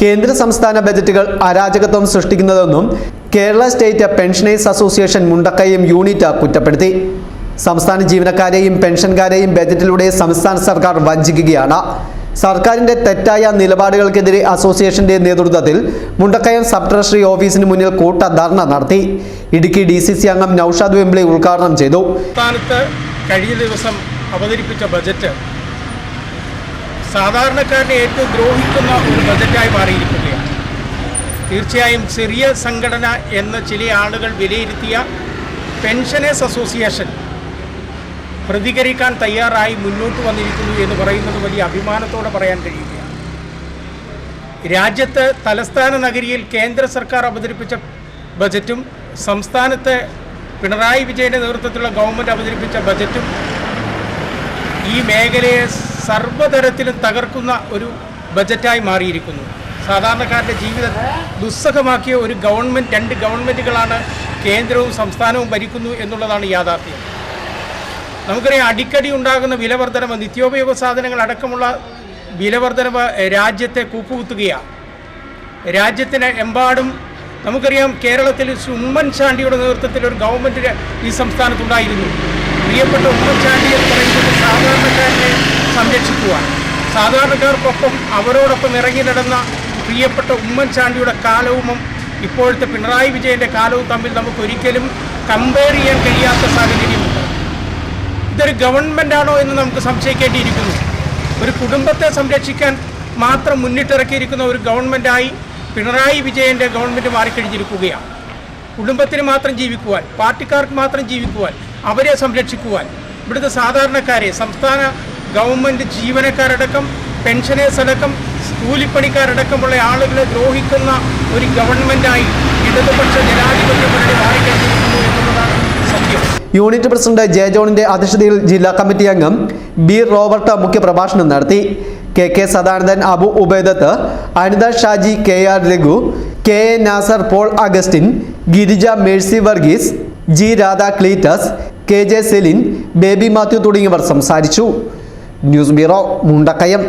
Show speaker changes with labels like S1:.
S1: കേന്ദ്ര സംസ്ഥാന ബജറ്റുകൾ അരാജകത്വം സൃഷ്ടിക്കുന്നതെന്നും കേരള സ്റ്റേറ്റ് പെൻഷനേഴ്സ് അസോസിയേഷൻ മുണ്ടക്കയും യൂണിറ്റ് കുറ്റപ്പെടുത്തി. സംസ്ഥാന ജീവനക്കാരെയും പെൻഷൻകാരെയും ബജറ്റിലൂടെ സംസ്ഥാന സർക്കാർ വഞ്ചിക്കുകയാണ്. സർക്കാരിന്റെ തെറ്റായ നിലപാടുകൾക്കെതിരെ അസോസിയേഷന്റെ നേതൃത്വത്തിൽ മുണ്ടക്കയം സബ് ട്രഷറി ഓഫീസിന് മുന്നിൽ കൂട്ട ധർണ നടത്തി. ഇടുക്കി ഡി സി സി അംഗം നൌഷാദ് വെമ്പിളി ഉദ്ഘാടനം ചെയ്തു.
S2: സംസ്ഥാനത്ത് കഴിഞ്ഞ ദിവസം അവതരിപ്പിച്ച ബജറ്റ് സാധാരണക്കാരനെ ഏറ്റവും ദ്രോഹിക്കുന്ന ഒരു ബജറ്റായി മാറിയിരിക്കുകയാണ്. തീർച്ചയായും ചെറിയ സംഘടന എന്ന് ചില ആളുകൾ വിലയിരുത്തിയ പെൻഷനേഴ്സ് അസോസിയേഷൻ പ്രതികരിക്കാൻ തയ്യാറായി മുന്നോട്ട് വന്നിരിക്കുന്നു എന്ന് പറയുന്നത് വലിയ അഭിമാനത്തോടെ പറയാൻ കഴിയുകയാണ്. രാജ്യത്ത് തലസ്ഥാന നഗരിയിൽ കേന്ദ്ര സർക്കാർ അവതരിപ്പിച്ച ബജറ്റും സംസ്ഥാനത്തെ പിണറായി വിജയന്റെ നേതൃത്വത്തിലുള്ള ഗവൺമെന്റ് അവതരിപ്പിച്ച ബജറ്റും ഈ മേഖലയെ സർവതരത്തിലും തകർക്കുന്ന ഒരു ബജറ്റായി മാറിയിരിക്കുന്നു. സാധാരണക്കാരുടെ ജീവിതം ദുസ്സഹമാക്കിയ ഒരു ഗവൺമെന്റ് രണ്ട് ഗവൺമെന്റുകളാണ് കേന്ദ്രവും സംസ്ഥാനവും ഭരിക്കുന്നു എന്നുള്ളതാണ് യാഥാർത്ഥ്യം. നമുക്കറിയാം അടിക്കടി ഉണ്ടാകുന്ന വിലവർധനവ് നിത്യോപയോഗ സാധനങ്ങൾ അടക്കമുള്ള വിലവർധനവ് രാജ്യത്തെ കൂപ്പുകുത്തുകയാണ് രാജ്യത്തിന് എമ്പാടും നമുക്കറിയാം കേരളത്തിൽ ഉമ്മൻചാണ്ടിയുടെ നേതൃത്വത്തിൽ ഒരു ഗവൺമെന്റ് ഈ സംസ്ഥാനത്തുണ്ടായിരുന്നു പ്രിയപ്പെട്ട ഉമ്മൻചാണ്ടി എന്ന് പറയുന്നത് സാധാരണക്കാരനെ സംരക്ഷിക്കുവാൻ. സാധാരണക്കാർക്കൊപ്പം അവരോടൊപ്പം ഇറങ്ങി നടന്ന പ്രിയപ്പെട്ട ഉമ്മൻചാണ്ടിയുടെ കാലവും ഇപ്പോഴത്തെ പിണറായി വിജയന്റെ കാലവും തമ്മിൽ നമുക്ക് ഒരിക്കലും കമ്പയർ ചെയ്യാൻ കഴിയാത്ത സാഹചര്യമുണ്ട്. ഇതൊരു ഗവൺമെന്റാണോ എന്ന് നമുക്ക് സംശയിക്കേണ്ടിയിരിക്കുന്നു. ഒരു കുടുംബത്തെ സംരക്ഷിക്കാൻ മാത്രം മുന്നിട്ടിറക്കിയിരിക്കുന്ന ഒരു ഗവൺമെന്റായി പിണറായി വിജയന്റെ ഗവൺമെന്റ് മാറിക്കഴിഞ്ഞിരിക്കുകയാണ്. കുടുംബത്തിന് മാത്രം ജീവിക്കുവാൻ പാർട്ടിക്കാർക്ക് മാത്രം ജീവിക്കുവാൻ അവരെ സംരക്ഷിക്കുവാൻ. ഇവിടുത്തെ സാധാരണക്കാരെ സംസ്ഥാന ഗവൺമെന്റ് ജീവനക്കാരടക്കം പെൻഷനേഴ്സ് അടക്കം കൂലിപ്പണിക്കാരടക്കമുള്ള ആളുകളെ ദ്രോഹിക്കുന്ന ഒരു ഗവൺമെന്റായി ഇടതുപക്ഷ ജനാധിപത്യ മുന്നണി മാറിക്കഴിഞ്ഞിരിക്കുന്നു എന്നുള്ളതാണ് സത്യം.
S1: യൂണിറ്റ് പ്രസിഡന്റ് ജെ ജോണിന്റെ അധ്യക്ഷതയിൽ ജില്ലാ കമ്മിറ്റി അംഗം ബി റോബർട്ട് മുഖ്യപ്രഭാഷണം നടത്തി. K K Sadanandan Abu Ubaidath Anitha Shaji K R Raghu K A Nasar Paul Augustine Girija Mercy Varghese G Radha Cletus K J Celine Baby Mathew തുടങ്ങിയവർ സംസാരിച്ചു. News bureau Mundakayam.